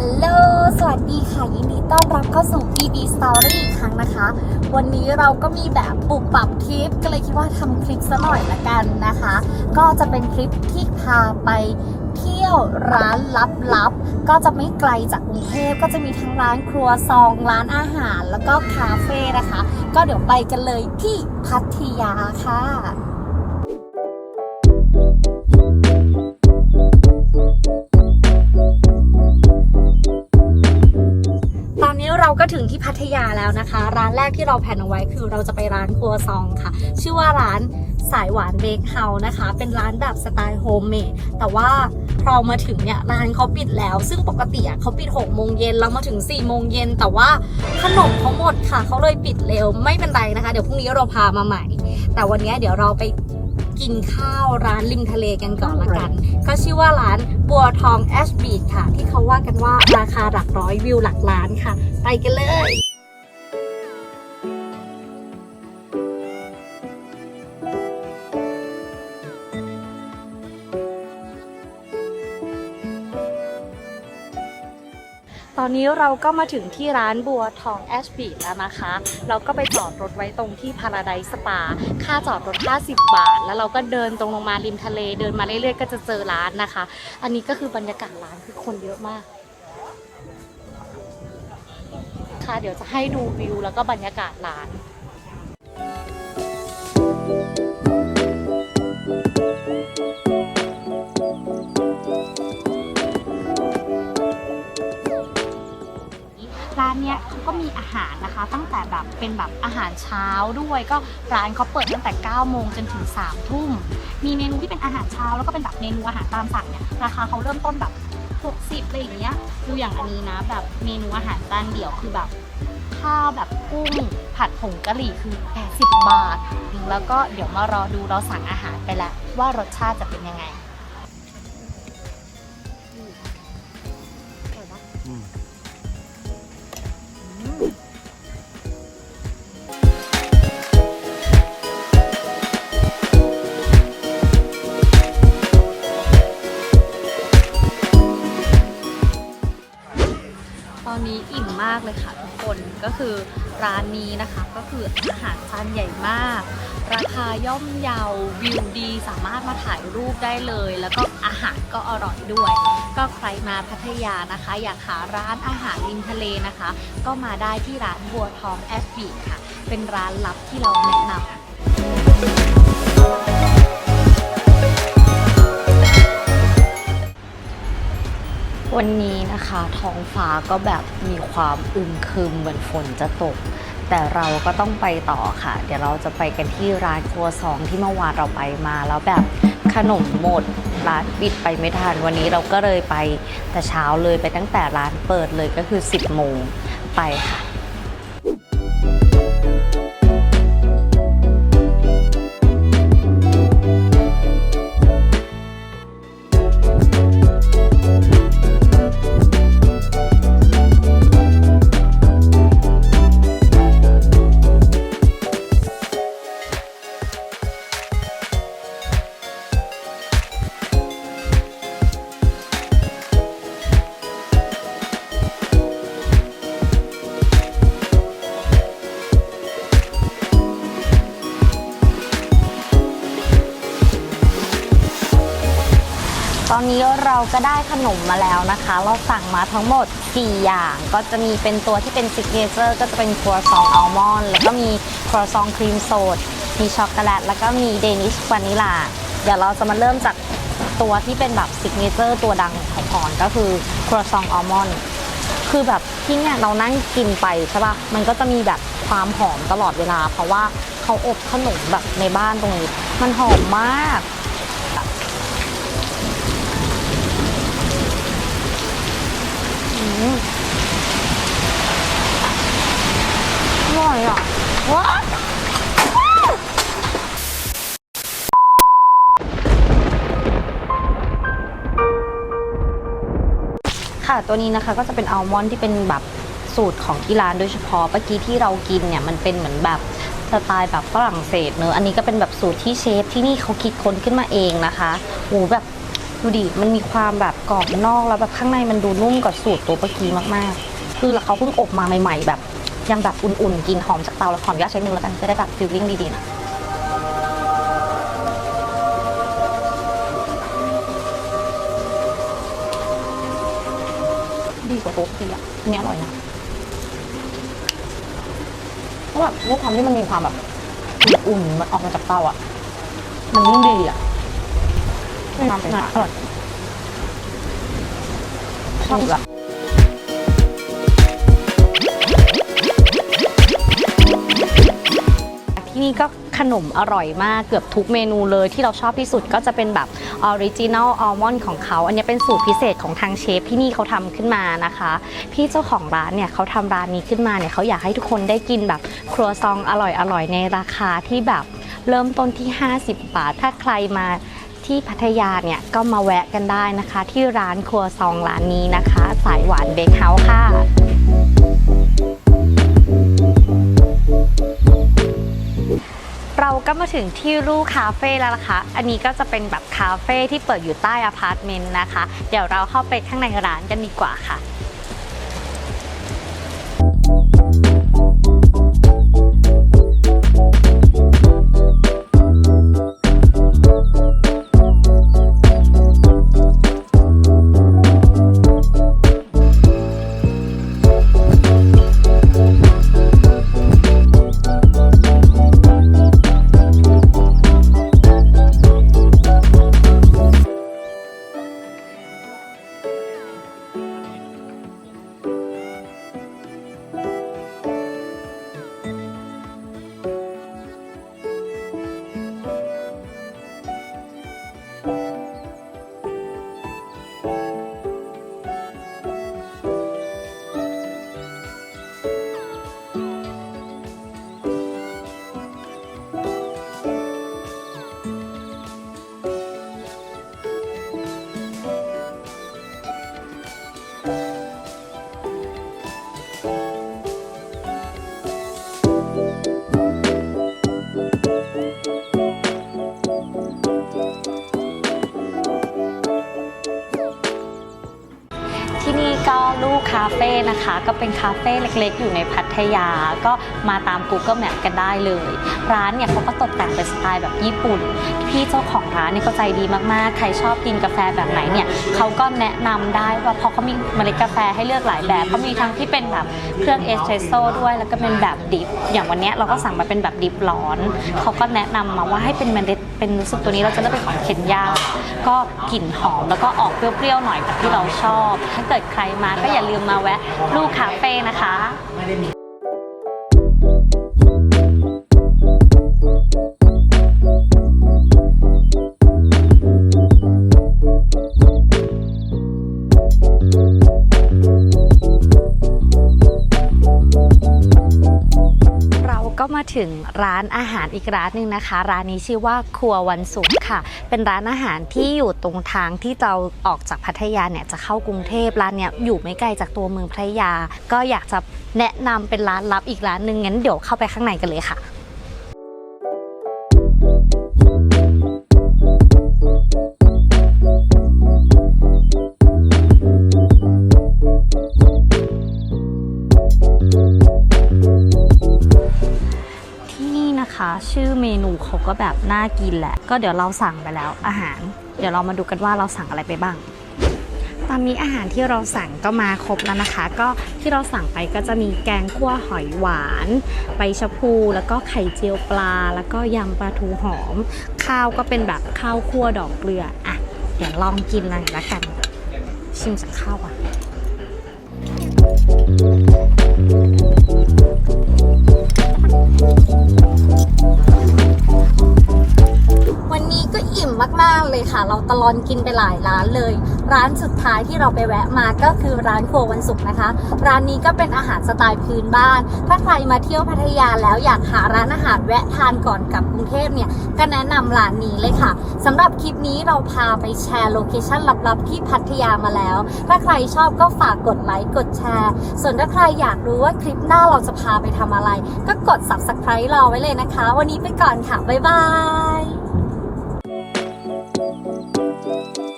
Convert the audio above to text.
ฮัลโหล สวัสดีค่ะ ยินดีต้อนรับเข้าสู่ BB Story อีกครั้งนะคะ วันนี้เราก็มีแบบปรับปรับคลิป ก็เลยคิดว่าทำคลิปซะหน่อยละกันนะคะ ก็จะเป็นคลิปที่พาไปเที่ยวร้านลับๆ ก็จะไม่ไกลจากกรุงเทพ ก็จะมีทั้งร้านครัวซอง ร้านอาหาร แล้วก็คาเฟ่นะคะ ก็เดี๋ยวไปกันเลยที่พัทยาค่ะ ถึงที่พัทยาแล้วนะคะ ร้านแรกที่เราแผนเอาไว้คือเราจะไปร้านครัวซองค่ะ ชื่อว่าร้านสายหวานเบคเฮาส์นะคะ เป็นร้านแบบสไตล์โฮมเมดแต่ว่าพอมาถึงเนี่ยร้านเขาปิดแล้ว ซึ่งปกติเขาปิด6โมงเย็นเรามาถึง4โมงเย็นแต่ว่าขนมเขาหมดค่ะเขาเลยปิดเร็วไม่เป็นไรนะคะ เดี๋ยวพรุ่งนี้เราพามาใหม่ แต่วันนี้เดี๋ยวเราไป กินข้าวร้านริมทะเลกันก่อนละกัน ก็ชื่อว่าร้านบัวทองแอชบีดค่ะ ที่เขาว่ากันว่าราคาหลักร้อยวิวหลักล้านค่ะ ไปกันเลย ตอนนี้เราก็มาถึงที่ร้านบัวทองแอชบีแล้วนะคะ เราก็ไปจอดรถไว้ตรงที่พาราไดสปา ค่าจอดรถ 50 บาท แล้วเราก็เดินตรงลงมาริมทะเล เดินมาเรื่อยๆ ก็จะเจอร้านนะคะ อันนี้ก็คือบรรยากาศร้านคือคนเยอะมาก ค่ะ เดี๋ยวจะให้ดูวิวแล้วก็บรรยากาศร้าน ก็มีอาหารนะคะ ตั้งแต่แบบเป็นแบบอาหารเช้าด้วยก็ร้านเขาเปิดตั้งแต่ 9 โมงจนถึง 3 ทุ่ม มีเมนูที่เป็นอาหารเช้าแล้วก็เป็นแบบเมนูอาหารตามสั่งเนี่ยราคาเขาเริ่มต้นแบบ 60อะไรอย่างเงี้ยดูอย่างอันนี้นะ แบบเมนูอาหารจานเดี่ยวคือแบบข้าวแบบกุ้งผัดผงกะหรี่คือ 80 บาท แล้วก็เดี๋ยวมารอดูเราสั่งอาหารไปแล้วว่ารสชาติจะเป็นยังไง ตอนนี้อิ่มมากเลยค่ะทุกคนก็คือร้านนี้นะคะก็คืออาหารจานใหญ่มาก ราคาย่อมเยาววิวดีสามารถมาถ่ายรูปได้เลย แล้วก็อาหารก็อร่อยด้วย ก็ใครมาพัทยานะคะ อยากหาร้านอาหารริมทะเลนะคะ ก็มาได้ที่ร้านบัวทองแอสบีค่ะ เป็นร้านลับที่เราแนะนำ วันนี้นะคะท้องฟ้าก็แบบมีความอึมครึมเหมือนฝนจะตก แต่เราก็ต้องไปต่อค่ะ เดี๋ยวเราจะไปกันที่ร้านครัวซองที่เมื่อวานเราไปมาแล้วแบบขนมหมดร้านปิดไปไม่ทันวันนี้เราก็เลยไปแต่เช้าเลยไปตั้งแต่ร้านเปิดเลยก็คือ 10โมงไปค่ะ อนนี้เราก็ได้ขนมมาแล้วนะคะ เราสั่งมาทั้งหมด 4 อย่าง ก็จะมีเป็นตัวที่เป็นซิกเนเจอร์ก็จะเป็นครัวซองอัลมอนด์แล้วก็มีครัวซองครีมโซดมีช็อกโกแลตแล้วก็มีเดนิชวานิลา เดี๋ยวเราจะมาเริ่มจากตัวที่เป็นแบบซิกเนเจอร์ตัวดังของก่อนก็คือครัวซองอัลมอนด์คือแบบที่เนี่ยเรานั่งกินไปใช่ปะมันก็จะมีแบบความหอมตลอดเวลา เพราะว่าเขาอบขนมแบบในบ้านตรงนี้ มันหอมมาก อร่อยอะว้าค่ะตัวนี้นะคะก็จะเป็นอัลมอนด์ที่เป็นแบบสูตรของที่ร้านโดยเฉพาะเมื่อกี้ที่เรากินเนี่ยมันเป็นเหมือนแบบสไตล์แบบฝรั่งเศสเนอะอันนี้ก็เป็นแบบสูตรที่เชฟที่นี่เขาคิดค้นขึ้นมาเองนะคะโอ้แบบ ดูดิ มันมีความแบบกรอบนอกแล้วแบบข้างในมันดูนุ่มกว่าสูตรตัวเมื่อกี้มากๆ คือเขาเพิ่งอบมาใหม่ ๆ แบบยังแบบอุ่นๆ กินหอมจากเตาแล้วขออนุญาตใช้มือแล้วกันจะได้แบบฟิลลิ่งดีๆนะดีกว่าตัวเมื่อกี้อะอันนี้อร่อยนะเพราะแบบด้วยความที่มันมีความแบบอุ่นๆมันออกมาจากเตาอะ มันยิ่งดีอะ มีความเป็นอร่อยชอบละที่นี่ก็ขนมอร่อยมากเกือบทุกเมนูเลยที่เราชอบที่สุดก็จะเป็นแบบออริจินัลอัลมอนด์ของเขา อันนี้เป็นสูตรพิเศษของทางเชฟที่นี่เขาทำขึ้นมานะคะ พี่เจ้าของร้านเนี่ยเขาทำร้านนี้ขึ้นมาเนี่ยเขาอยากให้ทุกคนได้กินแบบครัวซองอร่อยๆในราคาที่แบบเริ่มต้นที่ 50 บาท ถ้าใครมา ที่พัทยาเนี่ยก็มาแวะกันได้นะคะ ที่ร้านครัวซองร้านนี้นะคะ สายหวานเบคเฮาส์ค่ะเราก็มาถึงที่รูคาเฟ่แล้วนะคะ อันนี้ก็จะเป็นแบบคาเฟ่ที่เปิดอยู่ใต้อพาร์ตเมนต์นะคะ เดี๋ยวเราเข้าไปข้างในร้านกันดีกว่าค่ะ ที่นี่ก็ลูกคาเฟ่นะคะ ก็เป็นคาเฟ่เล็กๆ อยู่ในพัทยา ก็มาตาม Google Map กันได้เลย ร้านเนี่ยเขาก็ตกแต่งเป็นสไตล์แบบญี่ปุ่น พี่เจ้าของร้านเนี่ยเขาใจดีมากๆ ใครชอบกินกาแฟแบบไหนเนี่ยเขาก็แนะนำได้ว่าเพราะเขามีเมล็ดกาแฟให้เลือกหลายแบบเขามีทั้งที่เป็นแบบเครื่องเอสเปรสโซ่ด้วย แล้วก็เป็นแบบดิฟอย่างวันเนี้ยเราก็สั่งมาเป็นแบบดิฟร้อนเขาก็แนะนำมาว่าให้เป็นเมล็ดเป็นรู้สึกตัวนี้เราจะเลือกเป็นของเคนยาก็กลิ่นหอมแล้วก็ออกเปรี้ยวๆหน่อยแบบที่เราชอบถ้าเกิดใครมาก็อย่าลืมมาแวะลูกคาเฟ่นะคะ ถึงร้านอาหารอีกร้านหนึ่งนะคะ ร้านนี้ชื่อว่าครัววันศุกร์ค่ะ เป็นร้านอาหารที่อยู่ตรงทางที่เราออกจากพัทยาเนี่ยจะเข้ากรุงเทพร้านเนี้ยอยู่ไม่ไกลจากตัวเมืองพัทยา ก็อยากจะแนะนำเป็นร้านลับอีกร้านหนึ่งงั้นเดี๋ยวเข้าไปข้างในกันเลยค่ะ เขาก็แบบน่ากินแหละ ก็เดี๋ยวเราสั่งไปแล้วอาหาร เดี๋ยวเรามาดูกันว่าเราสั่งอะไรไปบ้าง ตอนนี้อาหารที่เราสั่งก็มาครบแล้วนะคะ ก็ที่เราสั่งไปก็จะมีแกงคั่วหอยหวาน ใบชะพูแล้วก็ไข่เจียวปลา แล้วก็ยำปลาทูหอม ข้าวก็เป็นแบบข้าวคั่วดอกเกลืออะเดี๋ยวลองกินเลยละกัน ชิมจากข้าวอะวัน เราตลอนกินไปหลายร้านเลย ร้านสุดท้ายที่เราไปแวะมาก็คือร้านโครัววันศุกร์นะคะ ร้านนี้ก็เป็นอาหารสไตล์พื้นบ้าน ถ้าใครมาเที่ยวพัทยาแล้วอยากหาร้านอาหารแวะทานก่อนกลับกรุงเทพเนี่ยก็แนะนำร้านนี้เลยค่ะสำหรับคลิปนี้เราพาไปแชร์โลเคชั่นลับๆที่พัทยามาแล้ว ถ้าใครชอบก็ฝากกดไลค์กดแชร์ ส่วนถ้าใครอยากรู้ว่าคลิปหน้าเราจะพาไปทำอะไร ก็กด subscribe รอไว้เลยนะคะ วันนี้ไปก่อนค่ะบ๊ายบาย Thank you.